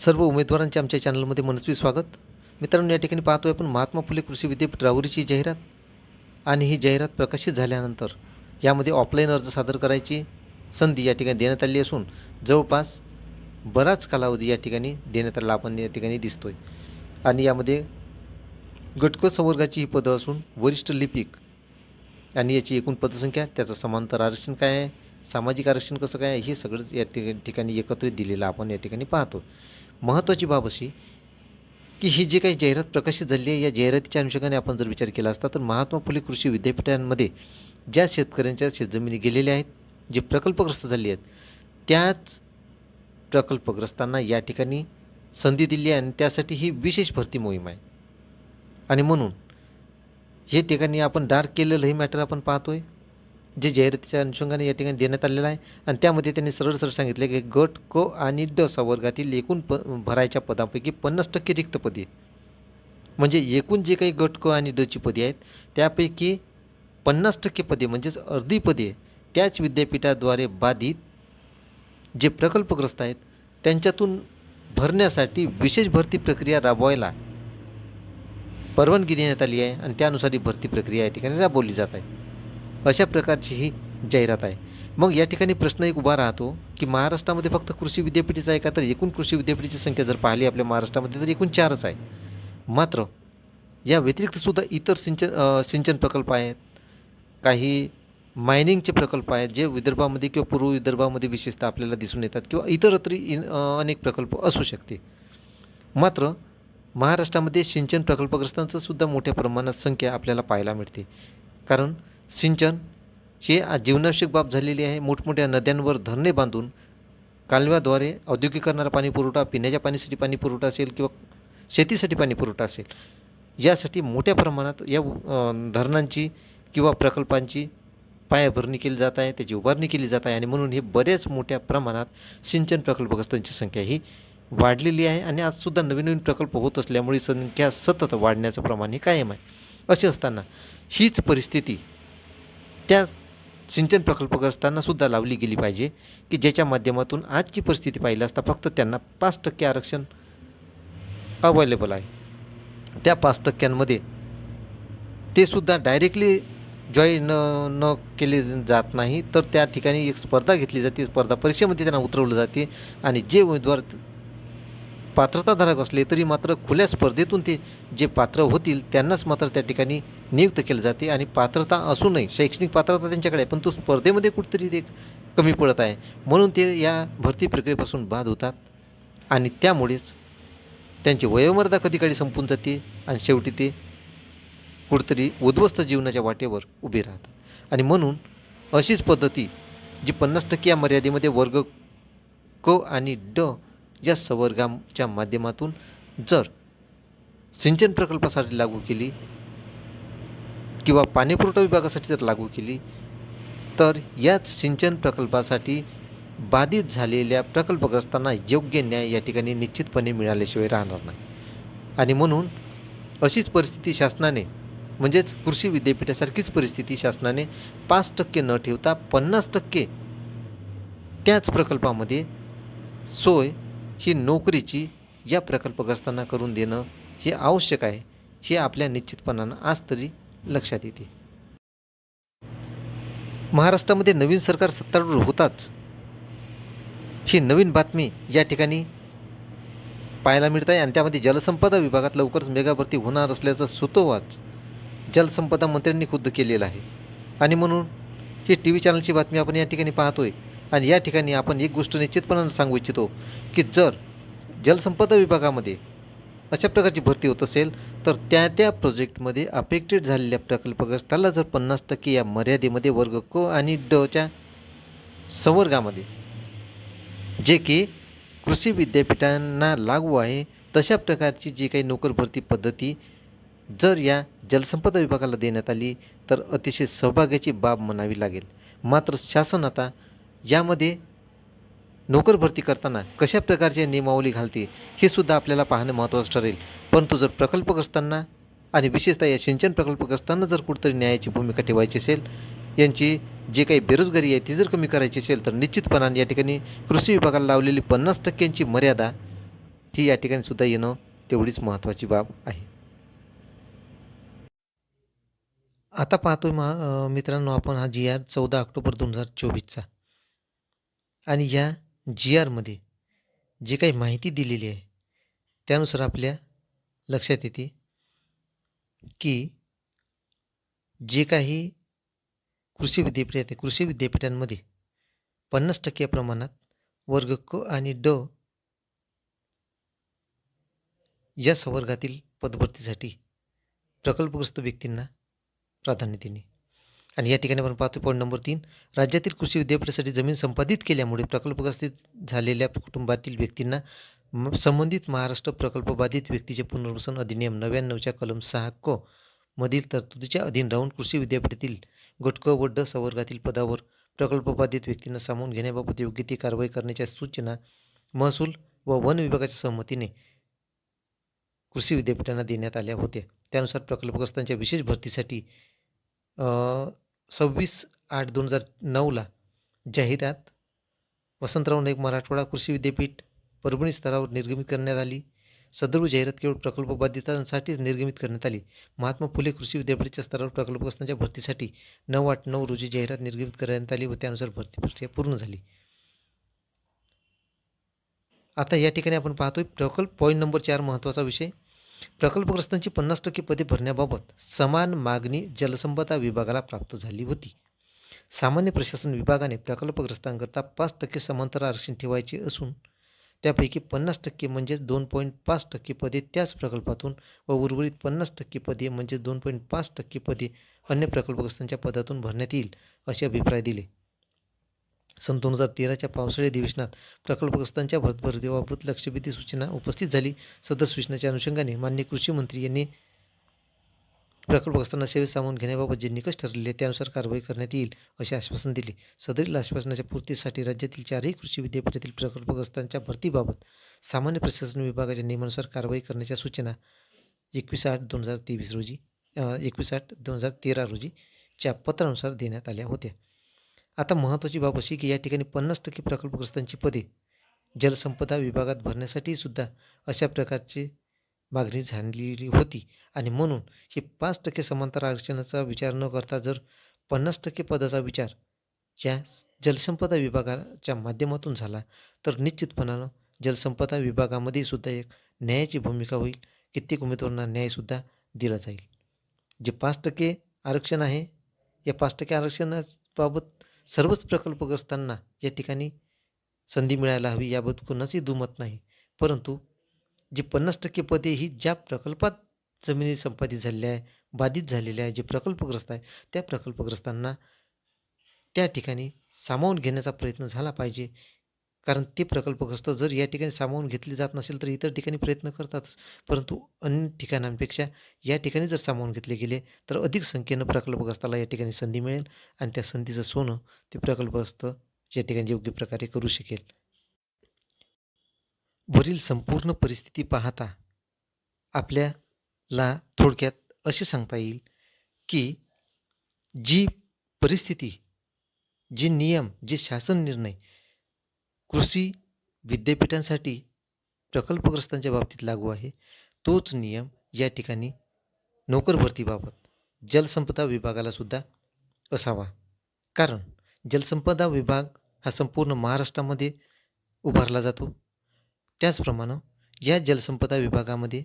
सर्व उमेदवारांचे आमच्या चॅनलमध्ये मनस्वी स्वागत. मित्रांनो या ठिकाणी पाहतोय आपण महात्मा फुले कृषी विद्यापीठ राऊरीची जाहिरात आणि ही जाहिरात प्रकाशित झाल्यानंतर यामध्ये ऑफलाईन अर्ज सादर करायची संधी या ठिकाणी देण्यात आली असून जवळपास बराच कालावधी या ठिकाणी देण्यात आला आपण या ठिकाणी दिसतोय. आणि यामध्ये गटक संवर्गाची ही पदं असून वरिष्ठ लिपिक आणि याची एकूण पदसंख्या त्याचं समांतर आरक्षण काय आहे सामाजिक आरक्षण कसं काय आहे हे सगळंच या ठिकाणी एकत्रित दिलेलं आपण या ठिकाणी पाहतो महत्त्वाची बाब अशी की ही जी काही जाहिरात प्रकाशित झाली आहे या जाहिरातीच्या अनुषंगाने आपण जर विचार केला असता तर महात्मा फुले कृषी विद्यापीठांमध्ये ज्या शेतकऱ्यांच्या शेतजमिनी गेलेल्या आहेत जे प्रकल्पग्रस्त झाले आहेत त्याच प्रकल्पग्रस्तांना या ठिकाणी संधी दिली आहे आणि त्यासाठी ही विशेष भरती मोहीम आहे. आणि म्हणून हे ठिकाणी आपण डार्क केलेलं हे मॅटर आपण पाहतोय. जे जाहिरातीच्या अनुषंगाने या ठिकाणी देण्यात आलेलं आहे. आणि त्यामध्ये त्यांनी सरळ सरळ सांगितले की गट क आणि ड संवर्गातील एकूण प भरायच्या पदांपैकी पन्नास टक्के रिक्त पदे. म्हणजे एकूण जे काही गट क आणि डची पदे आहेत त्यापैकी पन्नास टक्के पदे म्हणजेच अर्धी पदे त्याच विद्यापीठाद्वारे बाधित जे प्रकल्पग्रस्त आहेत त्यांच्यातून भरण्यासाठी विशेष भरती प्रक्रिया राबवायला परवानगी देण्यात आली आहे. आणि त्यानुसार ही भरती प्रक्रिया या ठिकाणी राबवली जात आहे. अशा प्रकारची ही जाहिरात आहे. मग या ठिकाणी प्रश्न एक उभा राहतो की महाराष्ट्रामध्ये फक्त कृषी विद्यापीठच आहे का? तर एकूण कृषी विद्यापीठाची संख्या जर पाहिली आपल्या महाराष्ट्रामध्ये तर एकूण चारच आहे. मात्र या व्यतिरिक्तसुद्धा इतर सिंचन सिंचन प्रकल्प आहेत. काही मायनिंगचे प्रकल्प आहेत जे विदर्भामध्ये किंवा पूर्व विदर्भामध्ये विशेषतः आपल्याला दिसून येतात किंवा इतरत्री इन अनेक प्रकल्प असू शकते. मात्र महाराष्ट्रामध्ये सिंचन प्रकल्पग्रस्तांचं सुद्धा मोठ्या प्रमाणात संख्या आपल्याला पाहायला मिळते. कारण सिंचन हे आज जीवनावश्यक बाब झालेली आहे. मोठमोठ्या नद्यांवर धरणे बांधून कालव्याद्वारे औद्योगिकरणारा पाणी पुरवठा पिण्याच्या पाणीसाठी पाणी पुरवठा असेल किंवा शेतीसाठी पाणी पुरवठा असेल यासाठी मोठ्या प्रमाणात या धरणांची किंवा प्रकल्पांची पायाभरणी केली जात आहे त्याची उभारणी केली जात आहे आणि म्हणून हे बऱ्याच मोठ्या प्रमाणात सिंचन प्रकल्पग्रस्तांची संख्या ही वाढलेली आहे आणि आजसुद्धा नवीन नवीन प्रकल्प होत असल्यामुळे संख्या सतत वाढण्याचं प्रमाण हे कायम आहे. असे असताना हीच परिस्थिती त्या सिंचन प्रकल्पग्रस्तांना सुद्धा लावली गेली पाहिजे की ज्याच्या माध्यमातून आजची परिस्थिती पाहिली असता फक्त त्यांना पाच टक्के आरक्षण अवेलेबल आहे. त्या पाच टक्क्यांमध्ये ते सुद्धा डायरेक्टली जॉईन न न केले जात नाही तर त्या ठिकाणी एक स्पर्धा घेतली जाते. स्पर्धा परीक्षेमध्ये त्यांना उतरवलं जाते आणि जे उमेदवार पात्रताधारक असले तरी मात्र खुल्या स्पर्धेतून ते जे पात्र होतील त्यांनाच मात्र त्या ठिकाणी नियुक्त केलं जाते. आणि पात्रता असूनही शैक्षणिक पात्रता त्यांच्याकडे आहे पण तो स्पर्धेमध्ये कुठेतरी ते कमी पडत आहे. म्हणून ते या भरती प्रक्रियेपासून बाद होतात. आणि त्यामुळेच त्यांची वयोमर्यादा कधीकाळी संपून जाते आणि शेवटी ते कुठेतरी उद्ध्वस्त जीवनाच्या वाटेवर उभे राहतात. आणि म्हणून अशीच पद्धती जी पन्नास टक्के या मर्यादेमध्ये वर्ग क आणि ड या संवर्गाच्या माध्यमातून जर सिंचन प्रकल्पासाठी लागू केली किंवा पाणीपुरवठा विभागासाठी जर लागू केली तर याच सिंचन प्रकल्पासाठी बाधित झालेल्या प्रकल्पग्रस्तांना योग्य न्याय या ठिकाणी निश्चितपणे मिळाल्याशिवाय राहणार नाही. आणि म्हणून अशीच परिस्थिती शासनाने म्हणजेच कृषी विद्यापीठासारखीच परिस्थिती शासनाने पाच टक्के न ठेवता पन्नास टक्के त्याच प्रकल्पामध्ये सोय ही नोकरीची या प्रकल्पग्रस्तांना करून देणं हे आवश्यक आहे हे आपल्या निश्चितपणानं आज तरी लक्षात येते. महाराष्ट्रामध्ये नवीन सरकार सत्तारूढ होताच. ही नवीन बातमी या ठिकाणी पाहायला मिळत आहे आणि त्यामध्ये जलसंपदा विभागात लवकरच मेगा भरती होणार असल्याचं सुतोवाच जलसंपदा मंत्र्यांनी खुद्द केलेलं आहे. आणि म्हणून ही टी व्ही चॅनलची बातमी आपण या ठिकाणी पाहतोय. आणि या ठिकाणी आपण एक गोष्ट निश्चितपणानं सांगू इच्छितो की जर जलसंपदा विभागामध्ये अशा प्रकारची भरती होत असेल तर त्या त्या प्रोजेक्टमध्ये अफेक्टेड झालेल्या प्रकल्पग्रस्ताला जर पन्नास टक्के या मर्यादेमध्ये वर्ग क आणि डच्या संवर्गामध्ये जे की कृषी विद्यापीठांना लागू आहे तशा प्रकारची जी काही नोकर भरती पद्धती जर या जलसंपदा विभागाला देण्यात आली तर अतिशय सौभाग्याची बाब म्हणावी लागेल. मात्र शासन आता यामध्ये नोकर भरती करताना कशा प्रकारची नियमावली घालते हे सुद्धा आपल्याला पाहणं महत्त्वाचं ठरेल. परंतु जर प्रकल्पग्रस्तांना आणि विशेषतः या सिंचन प्रकल्पग्रस्तांना जर कुठंतरी न्यायाची भूमिका ठेवायची असेल यांची जे काही बेरोजगारी आहे ती जर कमी करायची असेल तर निश्चितपणाने या ठिकाणी कृषी विभागाला लावलेली पन्नास टक्क्यांची मर्यादा ही या ठिकाणी सुद्धा येणं तेवढीच महत्त्वाची बाब आहे. आता पाहतोय मा मित्रांनो आपण हा जी आर चौदा ऑक्टोबर दोन हजार चोवीसचा. आणि या जी आरमध्ये जी काही माहिती दिलेली आहे त्यानुसार आपल्या लक्षात येते की जे काही कृषी विद्यापीठ आहे कृषी विद्यापीठांमध्ये पन्नास टक्के प्रमाणात वर्ग क आणि ड या संवर्गातील पदभरतीसाठी प्रकल्पग्रस्त व्यक्तींना प्राधान्य देणे. आणि या ठिकाणी आपण पाहतो पॉईंट नंबर तीन. राज्यातील कृषी विद्यापीठासाठी जमीन संपादित केल्यामुळे प्रकल्पग्रस्त झालेल्या कुटुंबातील व्यक्तींना संबंधित महाराष्ट्र प्रकल्प बाधित व्यक्तीचे पुनर्वसन अधिनियम नव्याण्णवच्या कलम सहा क मधील तरतुदीच्या अधीन राहून कृषी विद्यापीठातील गट व ड संवर्गातील पदावर प्रकल्पबाधित व्यक्तींना सामावून घेण्याबाबत योग्य ती कारवाई करण्याच्या सूचना महसूल व वन विभागाच्या सहमतीने कृषी विद्यापीठांना देण्यात आल्या होत्या. त्यानुसार प्रकल्पग्रस्तांच्या विशेष भरतीसाठी सव्वीस आठ दोन हजार नऊला जाहिरात वसंतराव नाईक मराठवाडा कृषी विद्यापीठ परभणी स्तरावर निर्गमित करण्यात आली. सदर्भ जाहिरात केवळ प्रकल्प बाध्यतांसाठीच निर्गमित करण्यात आली. महात्मा फुले कृषी विद्यापीठाच्या स्तरावर प्रकल्पग्रस्तांच्या भरतीसाठी नऊ आठ नऊ रोजी जाहिरात निर्गमित करण्यात आली व त्यानुसार भरती प्रक्रिया पूर्ण झाली. आता या ठिकाणी आपण पाहतोय प्रकल्प पॉईंट नंबर चार महत्त्वाचा विषय. प्रकल्पग्रस्तांची पन्नास टक्के पदे भरण्याबाबत समान मागणी जलसंपदा विभागाला प्राप्त झाली होती. सामान्य प्रशासन विभागाने प्रकल्पग्रस्तांकरता पाच टक्के समांतर आरक्षण ठेवायचे असून त्यापैकी पन्नास टक्के म्हणजेच दोन पॉईंट पाच टक्के पदे त्याच प्रकल्पातून व उर्वरित पन्नास टक्के पदे म्हणजे दोन पॉईंट पाच टक्के पदे अन्य प्रकल्पग्रस्तांच्या पदातून भरण्यात येईल असे अभिप्राय दिले. सन दोन हजार तेराच्या पावसाळी अधिवेशनात प्रकल्पग्रस्तांच्या भरतीबाबत लक्षवेधी सूचना उपस्थित झाली. सदर सूचनाच्या अनुषंगाने मान्य कृषी मंत्री यांनी प्रकल्पग्रस्तांना सेवेत सामावून घेण्याबाबत जे निकष ठरलेले त्यानुसार कारवाई करण्यात येईल असे आश्वासन दिले. सदरील आश्वासनाच्या पूर्तीसाठी राज्यातील चारही कृषी विद्यापीठातील प्रकल्पग्रस्तांच्या भरतीबाबत सामान्य प्रशासन विभागाच्या नियमानुसार कारवाई करण्याच्या सूचना एकवीस आठ दोन हजार तेवीस रोजी एकवीस आठ दोन हजार तेरा रोजीच्या पत्रानुसार देण्यात आल्या होत्या. आता महत्त्वाची बाब अशी की या ठिकाणी पन्नास टक्के प्रकल्पग्रस्तांची पदे जलसंपदा विभागात भरण्यासाठी सुद्धा अशा प्रकारची मागणी झालेली होती. आणि म्हणून हे पाच टक्के समांतर आरक्षणाचा विचार न करता जर पन्नास टक्के पदाचा विचार या जलसंपदा विभागाच्या माध्यमातून झाला तर निश्चितपणानं जलसंपदा विभागामध्ये सुद्धा एक न्यायाची भूमिका होईल कित्येक उमेदवारांना न्यायसुद्धा दिला जाईल. जे पाच टक्के आरक्षण आहे या पाच टक्के आरक्षणाबाबत सर्वच प्रकल्पग्रस्तांना या ठिकाणी संधी मिळायला हवी याबद्दल कोणाची दुमत नाही. परंतु जी पन्नास टक्के पदे ही ज्या प्रकल्पात जमिनी संपादित झालेल्या आहे बाधित झालेल्या आहे जे प्रकल्पग्रस्त आहे त्या प्रकल्पग्रस्तांना त्या ठिकाणी सामावून घेण्याचा प्रयत्न झाला पाहिजे. कारण ते प्रकल्पग्रस्त जर या ठिकाणी सामावून घेतले जात नसेल तर इतर ठिकाणी प्रयत्न करतातच. परंतु अन्य ठिकाणांपेक्षा या ठिकाणी जर सामावून घेतले गेले तर अधिक संख्येनं प्रकल्पग्रस्ताला या ठिकाणी संधी मिळेल आणि त्या संधीचं सोनं ते प्रकल्पग्रस्त या ठिकाणी योग्य प्रकारे करू शकेल. वरील संपूर्ण परिस्थिती पाहता आपल्याला थोडक्यात असे सांगता येईल की जी परिस्थिती जे नियम जे शासन निर्णय कृषी विद्यापीठांसाठी प्रकल्पग्रस्तांच्या बाबतीत लागू आहे. तोच नियम या ठिकाणी नोकर भरतीबाबत जलसंपदा विभागाला सुद्धा असावा. कारण जलसंपदा विभाग हा संपूर्ण महाराष्ट्रामध्ये उभारला जातो. त्याचप्रमाणे या जलसंपदा विभागामध्ये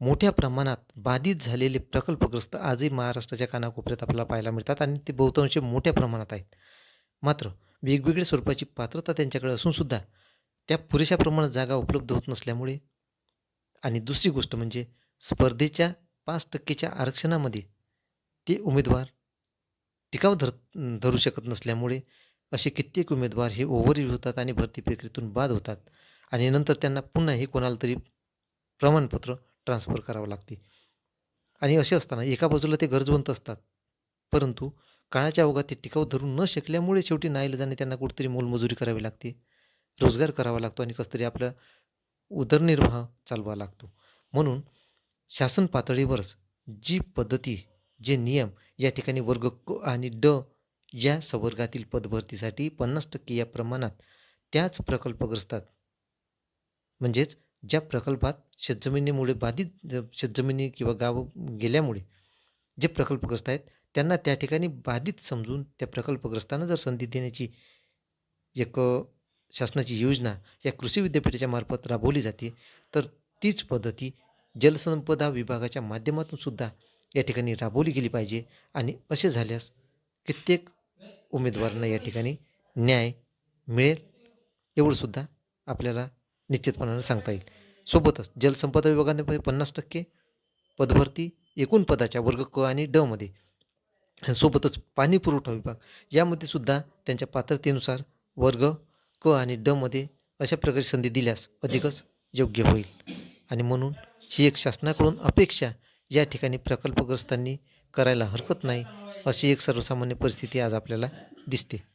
मोठ्या प्रमाणात बाधित झालेले प्रकल्पग्रस्त आजही महाराष्ट्राच्या कानाकोपऱ्यात आपल्याला पाहायला मिळतात आणि ते बहुतांश मोठ्या प्रमाणात आहेत. मात्र वेगवेगळ्या स्वरूपाची पात्रता त्यांच्याकडे असूनसुद्धा त्या पुरेशा प्रमाणात जागा उपलब्ध होत नसल्यामुळे आणि दुसरी गोष्ट म्हणजे स्पर्धेच्या पाच टक्केच्या आरक्षणामध्ये ते उमेदवार टिकाव धर धरू शकत नसल्यामुळे असे कित्येक उमेदवार हे ओव्हरयूज होतात आणि भरती प्रक्रियेतून बाद होतात आणि नंतर त्यांना पुन्हा हे कोणाला तरी प्रमाणपत्र ट्रान्सफर करावं लागते. आणि असे असताना एका बाजूला ते गरजवंत असतात परंतु काळाच्या अवघात ते टिकाव धरू न शकल्यामुळे शेवटी नाईलाजाने त्यांना कुठेतरी मोलमजुरी करावी लागते. रोजगार करावा लागतो आणि कसतरी आपला आपलं उदरनिर्वाह चालवावा लागतो. म्हणून शासन पातळीवरच जी पद्धती जे नियम या ठिकाणी वर्ग क आणि ड या संवर्गातील पदभरतीसाठी पन्नास टक्के या प्रमाणात त्याच प्रकल्पग्रस्तात म्हणजेच ज्या प्रकल्पात शेतजमिनीमुळे बाधित शेतजमिनी किंवा गाव गेल्यामुळे जे प्रकल्पग्रस्त आहेत त्यांना त्या ठिकाणी बाधित समजून त्या प्रकल्पग्रस्तांना जर संधी देण्याची एक शासनाची योजना या कृषी विद्यापीठाच्या मार्फत राबवली जाते तर तीच पद्धती जलसंपदा विभागाच्या माध्यमातून सुद्धा या ठिकाणी राबवली गेली पाहिजे आणि असे झाल्यास कित्येक उमेदवारांना या ठिकाणी न्याय मिळेल एवढंसुद्धा आपल्याला निश्चितपणाने सांगता येईल. सोबतच जलसंपदा विभागाने पन्नास टक्के पदभरती एकूण पदाच्या वर्ग क आणि ड मध्ये सोबतच पाणी पुरवठा विभाग यामध्ये सुद्धा त्यांच्या पात्रतेनुसार वर्ग क आणि ड मध्ये अशा प्रकारे संधी दिल्यास अधिकच योग्य होईल. आणि म्हणून ही एक शासनाकडून अपेक्षा या ठिकाणी प्रकल्पग्रस्तांनी करायला हरकत नाही अशी एक सर्वसामान्य परिस्थिती आज आपल्याला दिसते.